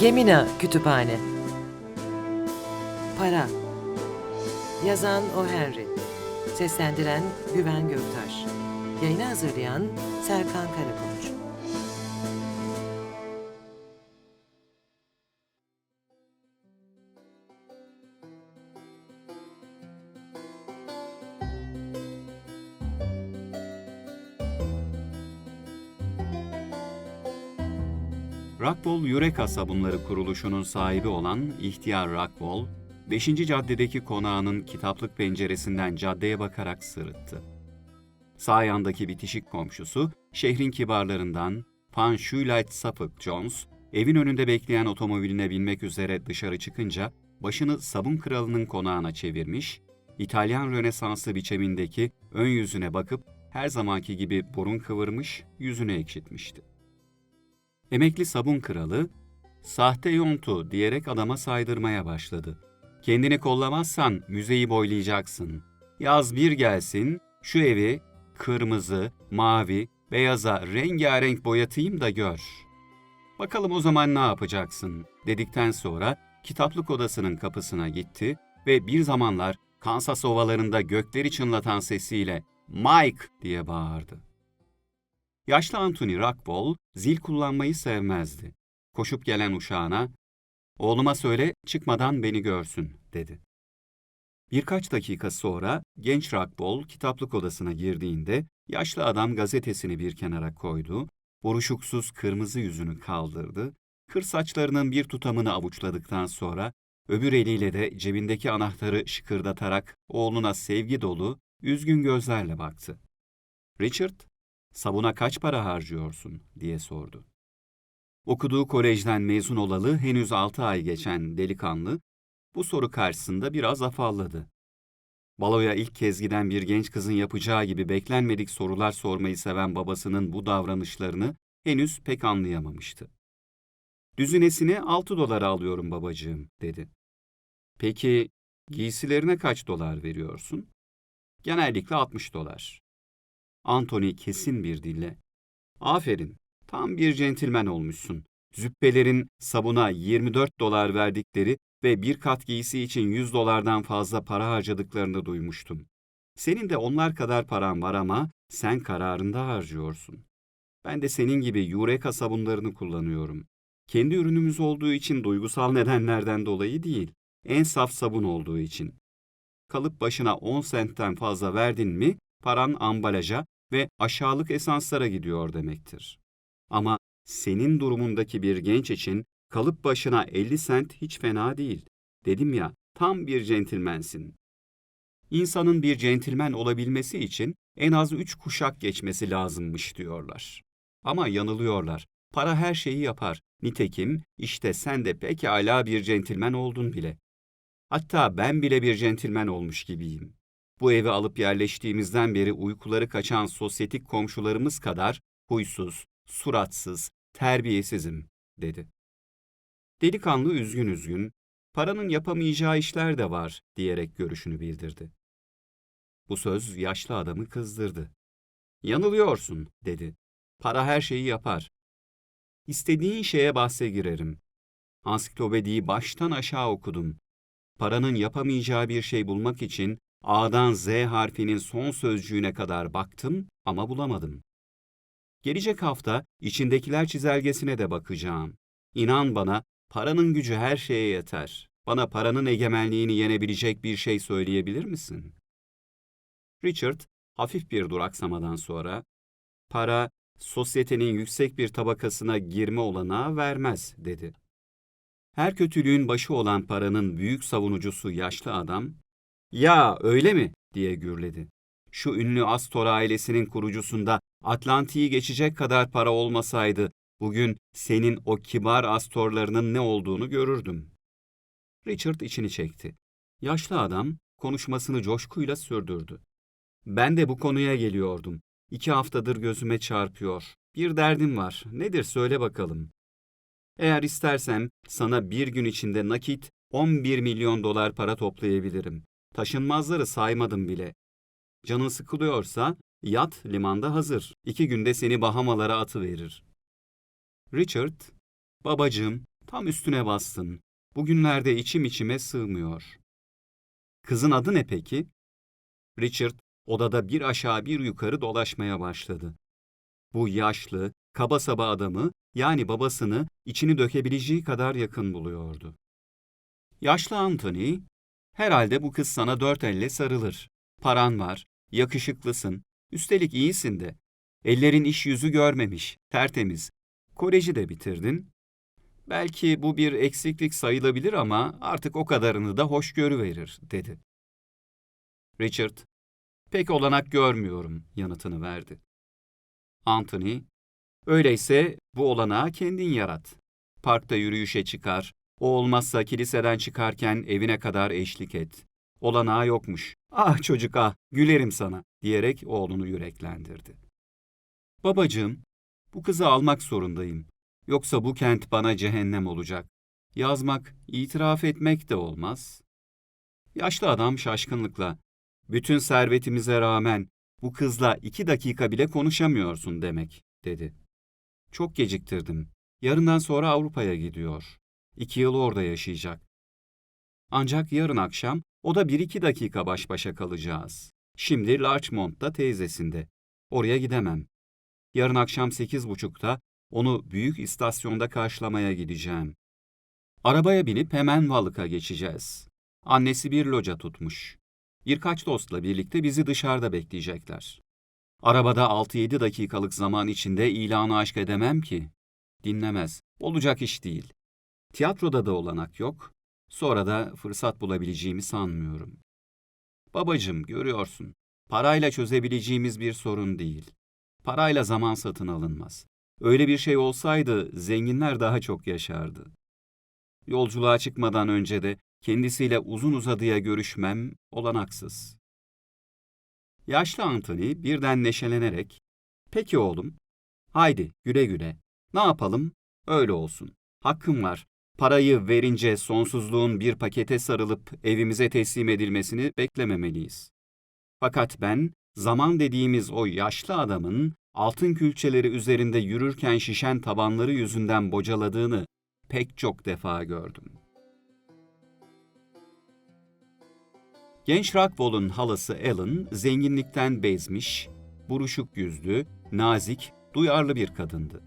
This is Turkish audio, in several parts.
Gemina Kütüphane. Para. Yazan O. Henry. Seslendiren Güven Göktaş. Yayını hazırlayan Serkan Karakoç Rockwool Yürek Sabunları kuruluşunun sahibi olan İhtiyar Rockwool, 5. caddedeki konağının kitaplık penceresinden caddeye bakarak sırıttı. Sağ yandaki bitişik komşusu, şehrin kibarlarından Pan Shoelight Suffolk Jones, evin önünde bekleyen otomobiline binmek üzere dışarı çıkınca başını sabun kralının konağına çevirmiş, İtalyan Rönesansı biçimindeki ön yüzüne bakıp her zamanki gibi burun kıvırmış, yüzünü ekşitmişti. Emekli sabun kralı, sahte yontu diyerek adama saydırmaya başladı. Kendini kollamazsan müzeyi boylayacaksın. Yaz bir gelsin, şu evi kırmızı, mavi, beyaza rengarenk boyatayım da gör. Bakalım o zaman ne yapacaksın dedikten sonra kitaplık odasının kapısına gitti ve bir zamanlar Kansas ovalarında gökleri çınlatan sesiyle Mike diye bağırdı. Yaşlı Anthony Rockball zil kullanmayı sevmezdi. Koşup gelen uşağına, "Oğluma söyle, çıkmadan beni görsün." dedi. Birkaç dakika sonra genç Rockball kitaplık odasına girdiğinde yaşlı adam gazetesini bir kenara koydu, buruşuksuz kırmızı yüzünü kaldırdı, kır saçlarının bir tutamını avuçladıktan sonra öbür eliyle de cebindeki anahtarı şıkırdatarak oğluna sevgi dolu, üzgün gözlerle baktı. Richard, sabuna kaç para harcıyorsun diye sordu. Okuduğu kolejden mezun olalı henüz altı ay geçen delikanlı, bu soru karşısında biraz afalladı. Baloya ilk kez giden bir genç kızın yapacağı gibi beklenmedik sorular sormayı seven babasının bu davranışlarını henüz pek anlayamamıştı. Düzinesini altı dolara alıyorum babacığım, dedi. Peki giysilerine kaç dolar veriyorsun? Genellikle 60 dolar. Anthony kesin bir dille. Aferin, tam bir centilmen olmuşsun. Züppelerin sabuna 24 dolar verdikleri ve bir kat giysi için 100 dolardan fazla para harcadıklarını duymuştum. Senin de onlar kadar paran var ama sen kararında harcıyorsun. Ben de senin gibi Eureka sabunlarını kullanıyorum. Kendi ürünümüz olduğu için duygusal nedenlerden dolayı değil, en saf sabun olduğu için. Kalıp başına 10 sentten fazla verdin mi, paran ambalaja ve aşağılık esanslara gidiyor demektir. Ama senin durumundaki bir genç için kalıp başına 50 sent hiç fena değil. Dedim ya, tam bir centilmensin. İnsanın bir centilmen olabilmesi için en az üç kuşak geçmesi lazımmış diyorlar. Ama yanılıyorlar. Para her şeyi yapar. Nitekim işte sen de pekala bir centilmen oldun bile. Hatta ben bile bir centilmen olmuş gibiyim. Bu evi alıp yerleştiğimizden beri uykuları kaçan sosyetik komşularımız kadar huysuz, suratsız, terbiyesizim, dedi. Delikanlı üzgün üzgün, paranın yapamayacağı işler de var diyerek görüşünü bildirdi. Bu söz yaşlı adamı kızdırdı. Yanılıyorsun, dedi. Para her şeyi yapar. İstediğin şeye bahse girerim. Ansiklopediyi baştan aşağı okudum. Paranın yapamayacağı bir şey bulmak için A'dan Z harfinin son sözcüğüne kadar baktım ama bulamadım. Gelecek hafta içindekiler çizelgesine de bakacağım. İnan bana, paranın gücü her şeye yeter. Bana paranın egemenliğini yenebilecek bir şey söyleyebilir misin? Richard, hafif bir duraksamadan sonra, para, sosyetenin yüksek bir tabakasına girme olanağı vermez, dedi. Her kötülüğün başı olan paranın büyük savunucusu yaşlı adam, ya öyle mi? diye gürledi. Şu ünlü Astor ailesinin kurucusunda Atlantik'i geçecek kadar para olmasaydı, bugün senin o kibar Astorlarının ne olduğunu görürdüm. Richard içini çekti. Yaşlı adam konuşmasını coşkuyla sürdürdü. Ben de bu konuya geliyordum. İki haftadır gözüme çarpıyor. Bir derdim var. Nedir söyle bakalım. Eğer istersem sana bir gün içinde nakit 11 milyon dolar para toplayabilirim. Taşınmazları saymadım bile. Canın sıkılıyorsa yat limanda hazır. İki günde seni Bahamalara atıverir. Richard, babacığım Tam üstüne bastın. Bugünlerde içim içime sığmıyor. Kızın adı ne peki? Richard odada bir aşağı bir yukarı dolaşmaya başladı. Bu yaşlı, kaba saba adamı yani babasını içini dökebileceği kadar yakın buluyordu. Yaşlı Anthony, herhalde bu kız sana dört elle sarılır. Paran var, yakışıklısın, üstelik iyisin de. Ellerin iş yüzü görmemiş, tertemiz. Koleji de bitirdin. Belki bu bir eksiklik sayılabilir ama artık o kadarını da hoş görüverir, dedi. Richard, pek olanak görmüyorum, yanıtını verdi. Anthony, öyleyse bu olanağı kendin yarat. Parkta yürüyüşe çıkar, o olmazsa kiliseden çıkarken evine kadar eşlik et. Olanağı yokmuş. Ah çocuk ah, gülerim sana, diyerek oğlunu yüreklendirdi. Babacığım, bu kızı almak zorundayım. Yoksa bu kent bana cehennem olacak. Yazmak, itiraf etmek de olmaz. Yaşlı adam şaşkınlıkla, bütün servetimize rağmen bu kızla iki dakika bile konuşamıyorsun demek, dedi. Çok geciktirdim. Yarından sonra Avrupa'ya gidiyor. İki yıl orada yaşayacak. Ancak yarın akşam o da bir iki dakika baş başa kalacağız. Şimdi Larchmont'ta teyzesinde. Oraya gidemem. Yarın akşam sekiz buçukta onu büyük istasyonda karşılamaya gideceğim. Arabaya binip hemen Valık'a geçeceğiz. Annesi bir loca tutmuş. Birkaç dostla birlikte bizi dışarıda bekleyecekler. Arabada 6-7 dakikalık zaman içinde ilanı aşk edemem ki. Dinlemez. Olacak iş değil. Tiyatroda da olanak yok. Sonra da fırsat bulabileceğimi sanmıyorum. Babacım, görüyorsun. Parayla çözebileceğimiz bir sorun değil. Parayla zaman satın alınmaz. Öyle bir şey olsaydı zenginler daha çok yaşardı. Yolculuğa çıkmadan önce de kendisiyle uzun uzadıya görüşmem olanaksız. Yaşlı Anthony birden neşelenerek, ''Peki oğlum, haydi güle güle. Ne yapalım? Öyle olsun. Hakkım var. Parayı verince sonsuzluğun bir pakete sarılıp evimize teslim edilmesini beklememeliyiz. Fakat ben, zaman dediğimiz o yaşlı adamın altın külçeleri üzerinde yürürken şişen tabanları yüzünden bocaladığını pek çok defa gördüm. Genç Rockwell'un halası Ellen zenginlikten bezmiş, buruşuk yüzlü, nazik, duyarlı bir kadındı.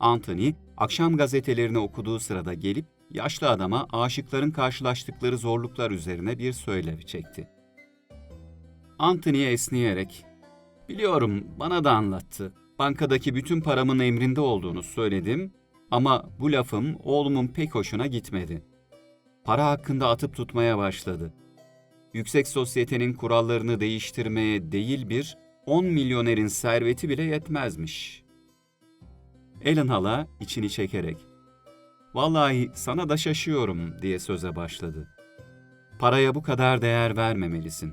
Anthony, akşam gazetelerini okuduğu sırada gelip yaşlı adama aşıkların karşılaştıkları zorluklar üzerine bir söylev çekti. Anthony esneyerek, ''Biliyorum, bana da anlattı. Bankadaki bütün paramın emrinde olduğunu söyledim ama bu lafım oğlumun pek hoşuna gitmedi. Para hakkında atıp tutmaya başladı. Yüksek sosyetenin kurallarını değiştirmeye değil bir 10 milyonerin serveti bile yetmezmiş.'' Ellen hala içini çekerek, ''Vallahi sana da şaşıyorum.'' diye söze başladı. ''Paraya bu kadar değer vermemelisin.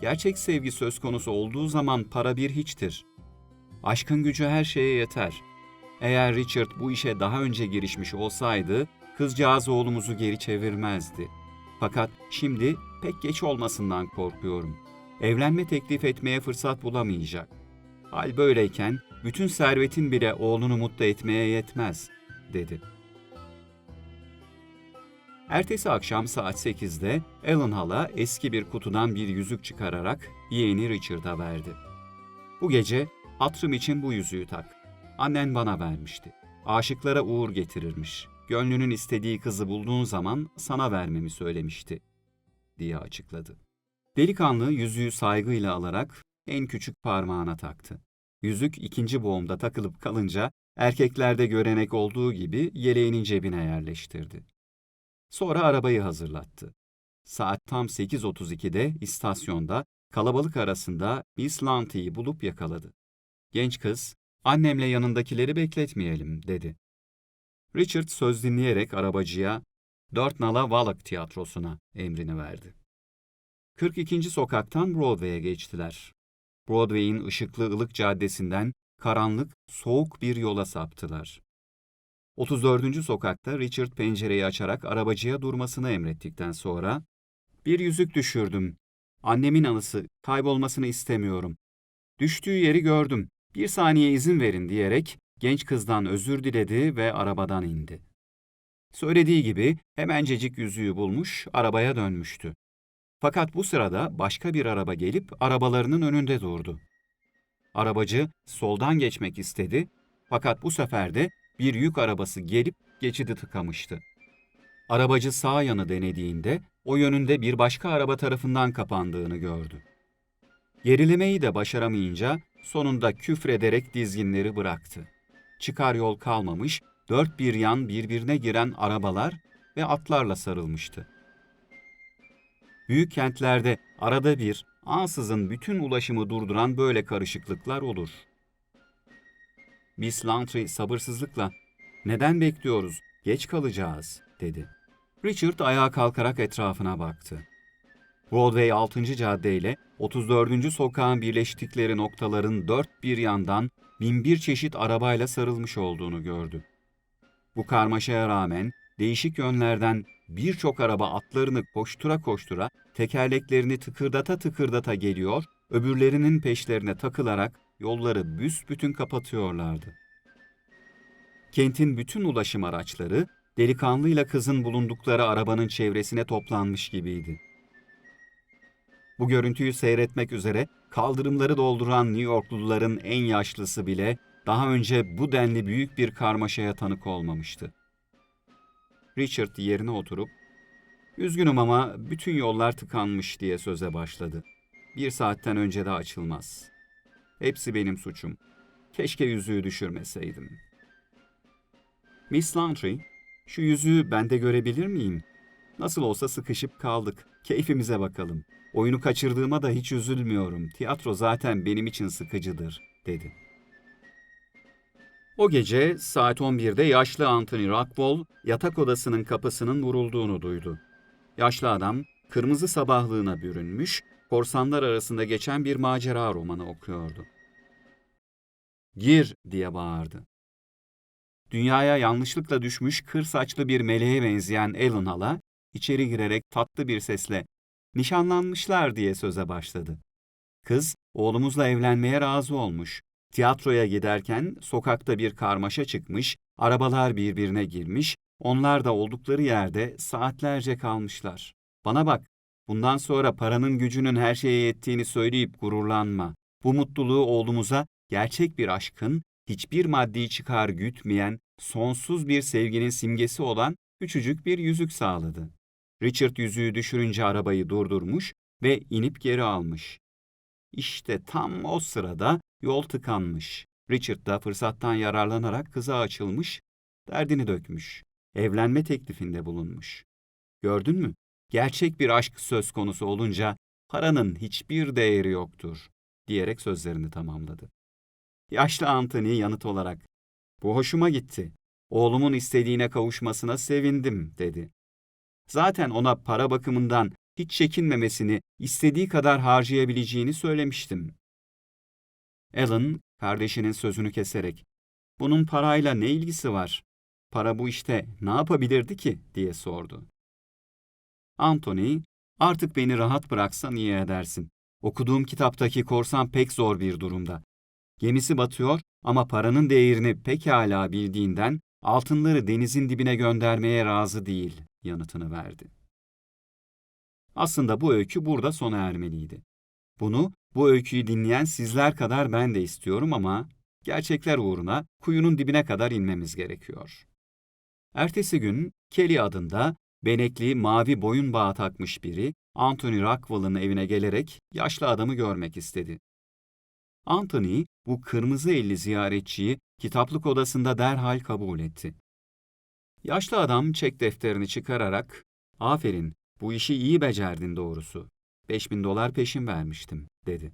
Gerçek sevgi söz konusu olduğu zaman para bir hiçtir. Aşkın gücü her şeye yeter. Eğer Richard bu işe daha önce girişmiş olsaydı, kızcağız oğlumuzu geri çevirmezdi. Fakat şimdi pek geç olmasından korkuyorum. Evlenme teklif etmeye fırsat bulamayacak. Hal böyleyken bütün servetin bile oğlunu mutlu etmeye yetmez, dedi. Ertesi akşam saat 8'de Ellen hala eski bir kutudan bir yüzük çıkararak yeğeni Richard'a verdi. Bu gece hatırım için bu yüzüğü tak. Annen bana vermişti. Aşıklara uğur getirirmiş. Gönlünün istediği kızı bulduğun zaman sana vermemi söylemişti, diye açıkladı. Delikanlı yüzüğü saygıyla alarak en küçük parmağına taktı. Yüzük ikinci boğumda takılıp kalınca erkeklerde görenek olduğu gibi yeleğinin cebine yerleştirdi. Sonra arabayı hazırlattı. Saat tam 8.32'de istasyonda kalabalık arasında Miss Lanty'yi bulup yakaladı. Genç kız, annemle yanındakileri bekletmeyelim dedi. Richard söz dinleyerek arabacıya dört nala Wallach tiyatrosuna emrini verdi. 42. sokaktan Broadway'e geçtiler. Broadway'in ışıklı ılık caddesinden karanlık, soğuk bir yola saptılar. 34. sokakta Richard pencereyi açarak arabacıya durmasını emrettikten sonra ''Bir yüzük düşürdüm. Annemin anısı, kaybolmasını istemiyorum. Düştüğü yeri gördüm. Bir saniye izin verin.'' diyerek genç kızdan özür diledi ve arabadan indi. Söylediği gibi hemencecik yüzüğü bulmuş, arabaya dönmüştü. Fakat bu sırada başka bir araba gelip arabalarının önünde durdu. Arabacı soldan geçmek istedi fakat bu sefer de bir yük arabası gelip geçidi tıkamıştı. Arabacı sağ yanı denediğinde o yönünde bir başka araba tarafından kapandığını gördü. Gerilemeyi de başaramayınca sonunda küfrederek dizginleri bıraktı. Çıkar yol kalmamış, dört bir yan birbirine giren arabalar ve atlarla sarılmıştı. Büyük kentlerde arada bir ansızın bütün ulaşımı durduran böyle karışıklıklar olur. Miss Lantry sabırsızlıkla "Neden bekliyoruz? Geç kalacağız." dedi. Richard ayağa kalkarak etrafına baktı. Broadway 6. cadde ile 34. sokağın birleştikleri noktaların dört bir yandan binbir çeşit arabayla sarılmış olduğunu gördü. Bu karmaşaya rağmen değişik yönlerden birçok araba atlarını koştura koştura, tekerleklerini tıkırdata tıkırdata geliyor, öbürlerinin peşlerine takılarak yolları büsbütün kapatıyorlardı. Kentin bütün ulaşım araçları delikanlıyla kızın bulundukları arabanın çevresine toplanmış gibiydi. Bu görüntüyü seyretmek üzere kaldırımları dolduran New Yorkluların en yaşlısı bile daha önce bu denli büyük bir karmaşaya tanık olmamıştı. Richard yerine oturup, ''Üzgünüm ama bütün yollar tıkanmış.'' diye söze başladı. ''Bir saatten önce de açılmaz. Hepsi benim suçum. Keşke yüzüğü düşürmeseydim.'' Miss Lantry, ''Şu yüzüğü ben de görebilir miyim? Nasıl olsa sıkışıp kaldık. Keyfimize bakalım. Oyunu kaçırdığıma da hiç üzülmüyorum. Tiyatro zaten benim için sıkıcıdır.'' dedi. O gece saat 11'de yaşlı Anthony Rockwell yatak odasının kapısının vurulduğunu duydu. Yaşlı adam kırmızı sabahlığına bürünmüş, korsanlar arasında geçen bir macera romanı okuyordu. Gir diye bağırdı. Dünyaya yanlışlıkla düşmüş kır saçlı bir meleğe benzeyen Ellen hala içeri girerek tatlı bir sesle nişanlanmışlar diye söze başladı. Kız oğlumuzla evlenmeye razı olmuş. Tiyatroya giderken sokakta bir karmaşa çıkmış, arabalar birbirine girmiş, onlar da oldukları yerde saatlerce kalmışlar. Bana bak, bundan sonra paranın gücünün her şeye yettiğini söyleyip gururlanma. Bu mutluluğu oğlumuza gerçek bir aşkın, hiçbir maddi çıkar gütmeyen, sonsuz bir sevginin simgesi olan küçücük bir yüzük sağladı. Richard yüzüğü düşürünce arabayı durdurmuş ve inip geri almış. İşte tam o sırada yol tıkanmış. Richard da fırsattan yararlanarak kıza açılmış, derdini dökmüş. Evlenme teklifinde bulunmuş. Gördün mü? Gerçek bir aşk söz konusu olunca paranın hiçbir değeri yoktur, diyerek sözlerini tamamladı. Yaşlı Anthony yanıt olarak, bu hoşuma gitti. Oğlumun istediğine kavuşmasına sevindim, dedi. Zaten ona para bakımından hiç çekinmemesini, istediği kadar harcayabileceğini söylemiştim. Alan, kardeşinin sözünü keserek, bunun parayla ne ilgisi var? Para bu işte ne yapabilirdi ki? diye sordu. Anthony, artık beni rahat bıraksan iyi edersin. Okuduğum kitaptaki korsan pek zor bir durumda. Gemisi batıyor ama paranın değerini pekala bildiğinden altınları denizin dibine göndermeye razı değil yanıtını verdi. Aslında bu öykü burada sona ermeliydi. Bunu, bu öyküyü dinleyen sizler kadar ben de istiyorum ama gerçekler uğruna kuyunun dibine kadar inmemiz gerekiyor. Ertesi gün Kelly adında benekli mavi boyun bağı takmış biri Anthony Rockwell'ın evine gelerek yaşlı adamı görmek istedi. Anthony bu kırmızı elli ziyaretçiyi kitaplık odasında derhal kabul etti. Yaşlı adam çek defterini çıkararak, ''Aferin, bu işi iyi becerdin doğrusu. 5000 dolar peşin vermiştim.'' dedi.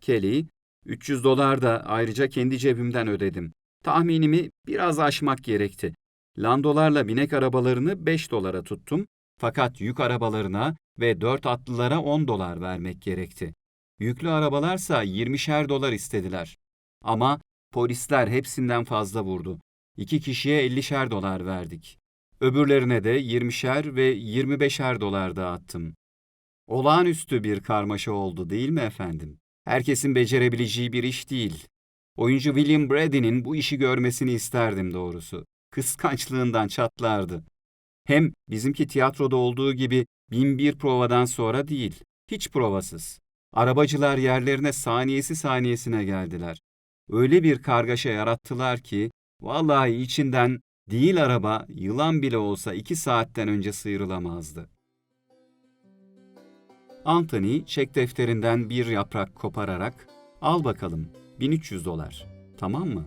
Kelly, ''300 dolar da ayrıca kendi cebimden ödedim. Tahminimi biraz aşmak gerekti. Landolarla binek arabalarını 5 dolara tuttum. Fakat yük arabalarına ve 4 atlılara 10 dolar vermek gerekti. Yüklü arabalarsa 20'şer dolar istediler. Ama polisler hepsinden fazla vurdu. İki kişiye 50'şer dolar verdik. Öbürlerine de 20'şer ve 25'er dolar dağıttım. Olağanüstü bir karmaşa oldu değil mi efendim? Herkesin becerebileceği bir iş değil. Oyuncu William Brady'nin bu işi görmesini isterdim doğrusu. kıskançlığından çatlardı. Hem bizimki tiyatroda olduğu gibi bin bir provadan sonra değil, hiç provasız. Arabacılar yerlerine saniyesi saniyesine geldiler. Öyle bir kargaşa yarattılar ki, vallahi içinden değil araba, yılan bile olsa iki saatten önce sıyrılamazdı. Anthony çek defterinden bir yaprak kopararak, al bakalım 1300 dolar, tamam mı?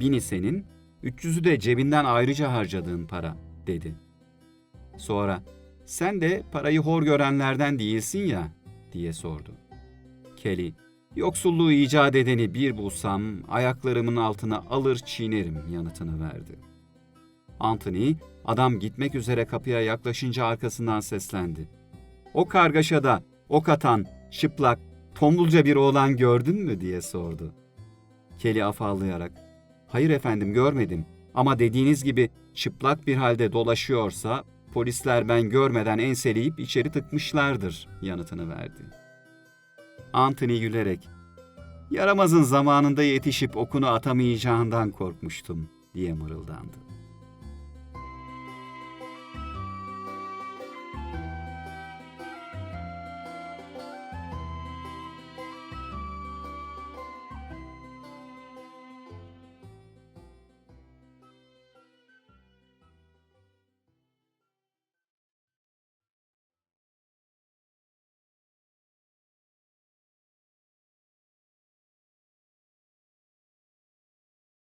Bini senin, 300'ü de cebinden ayrıca harcadığın para, dedi. Sonra, sen de parayı hor görenlerden değilsin ya, diye sordu. Kelly, yoksulluğu icat edeni bir bulsam, ayaklarımın altına alır çiğnerim yanıtını verdi. Anthony, adam gitmek üzere kapıya yaklaşınca arkasından seslendi. O kargaşada, ok atan, şıplak, tombulca bir oğlan gördün mü diye sordu. Kelly afallayarak, hayır efendim görmedim ama dediğiniz gibi çıplak bir halde dolaşıyorsa polisler ben görmeden enseleyip içeri tıkmışlardır yanıtını verdi. Anthony gülerek, yaramazın zamanında yetişip okunu atamayacağından korkmuştum diye mırıldandı.